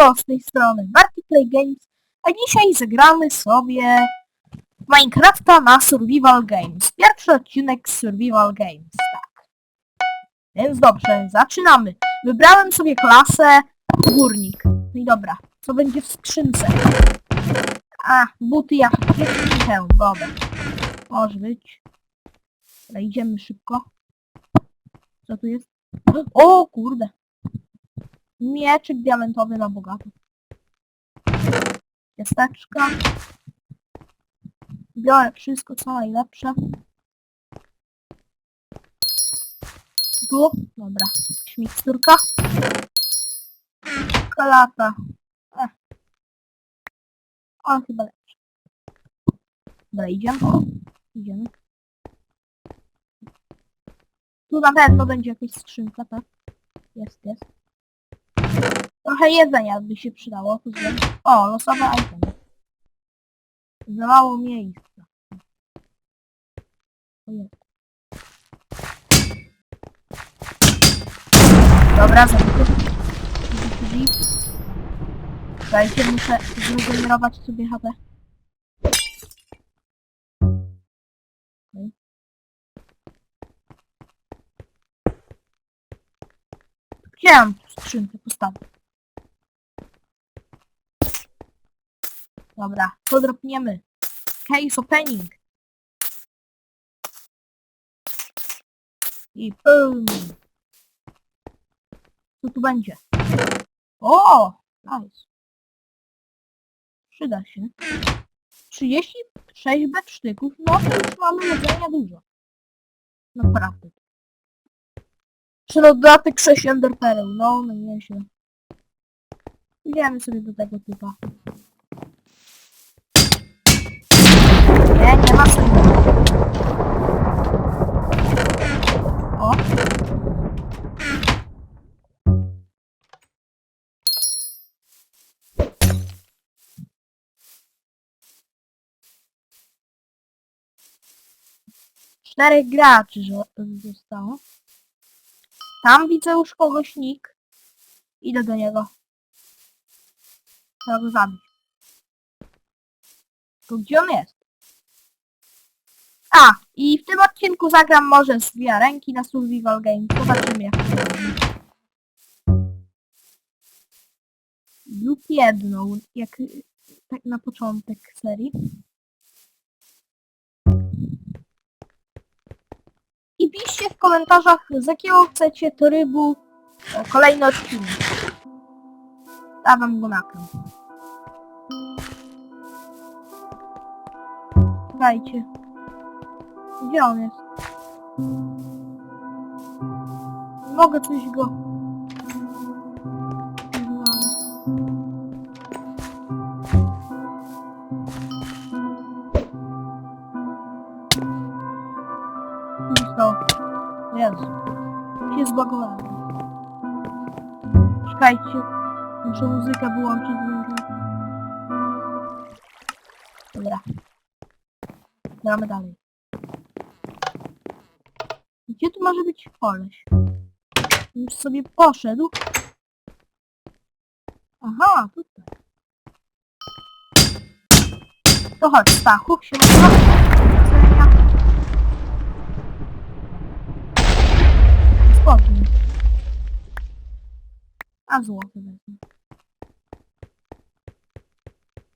Siemanko, z tej strony Play Games, a dzisiaj zagramy sobie Minecrafta na Survival Games. Pierwszy odcinek Survival Games, tak. Więc dobrze, zaczynamy. Wybrałem sobie klasę górnik. No i dobra, co będzie w skrzynce? A, buty jak hełm, dobra. Może być. Dobra, idziemy szybko. Co tu jest? O kurde. Mieczyk diamentowy na bogato. Ciasteczka. Biorę wszystko co najlepsze. Tu, dobra, jakaś miksturka. Kalata. Eh. On chyba lepszy. Dobra, idziemy. Idziemy. Tu na pewno będzie jakaś skrzynka, tak? Jest, jest. Trochę jedzenia by się przydało. O, losowe itemy. Za mało miejsca. Dobra, zamknę. Drzwi. Słuchajcie, muszę zregenerować sobie HP. Okej. Chciałem skrzynkę postawić. Dobra, to dropniemy. Case opening. I pum. Co tu będzie? O! Nice. Przyda się. 36 sztyków, no to już mamy jedzenia dużo. Naprawdę. Czy dodatek 6 Ender Pearl, no, no nieźle. Idziemy sobie do tego typa. Sensu. O. Czterech graczy zo- zostało. Tam widzę już kogoś nick. Idę do niego. Trzeba go zabić. To gdzie on jest? A, i w tym odcinku zagram może z ręki na Survival Game. Zobaczymy. Lub jedną, jak tak na początek serii. I piszcie w komentarzach, z jakiego chcecie trybu e, kolejny odcinek. Dawam go na krem. Słuchajcie. Gdzie on jest? Mogę coś go... Co? Jezu. Się zbagowałem. Czekajcie. Muszę muzykę wyłączyć. Dobra. Gramy dalej. Gdzie tu może być koleś? Już sobie poszedł. Aha, tutaj. To chodź, Stachu, się Spodnie. A złoty wezmę.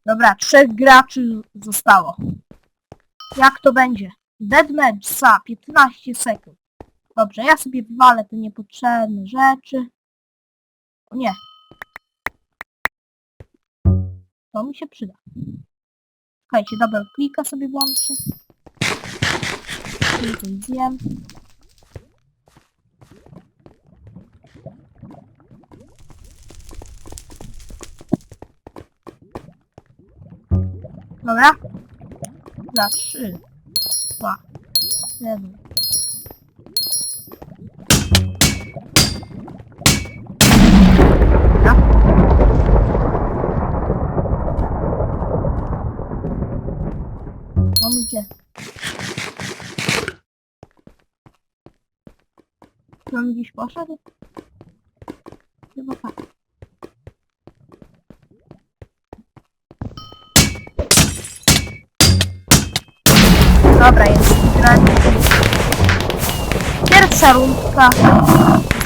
Dobra, trzech graczy zostało. Jak to będzie? Deadmatch za 15 sekund. Dobrze, ja sobie wywalę te niepotrzebne rzeczy. O nie. To mi się przyda. Słuchajcie, double klika sobie włączę. Tylko zjem. Dobra. Za trzy, dwa, jeden. Mam gdzie. Czy on gdzieś poszedł? Chyba tak. Dobra, jest. Pierwsza rundka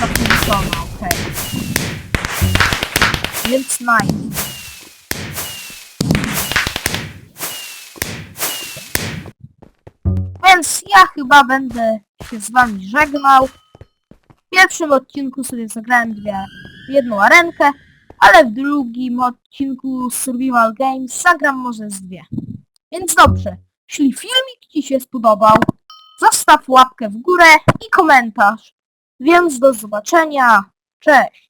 zakończona, okej. Okay. Więc nice. Więc ja chyba będę się z wami żegnał. W pierwszym odcinku sobie zagrałem dwie, jedną arenkę, ale w drugim odcinku Survival Games zagram może z dwie. Więc dobrze, jeśli filmik Ci się spodobał, zostaw łapkę w górę i komentarz. Więc do zobaczenia. Cześć!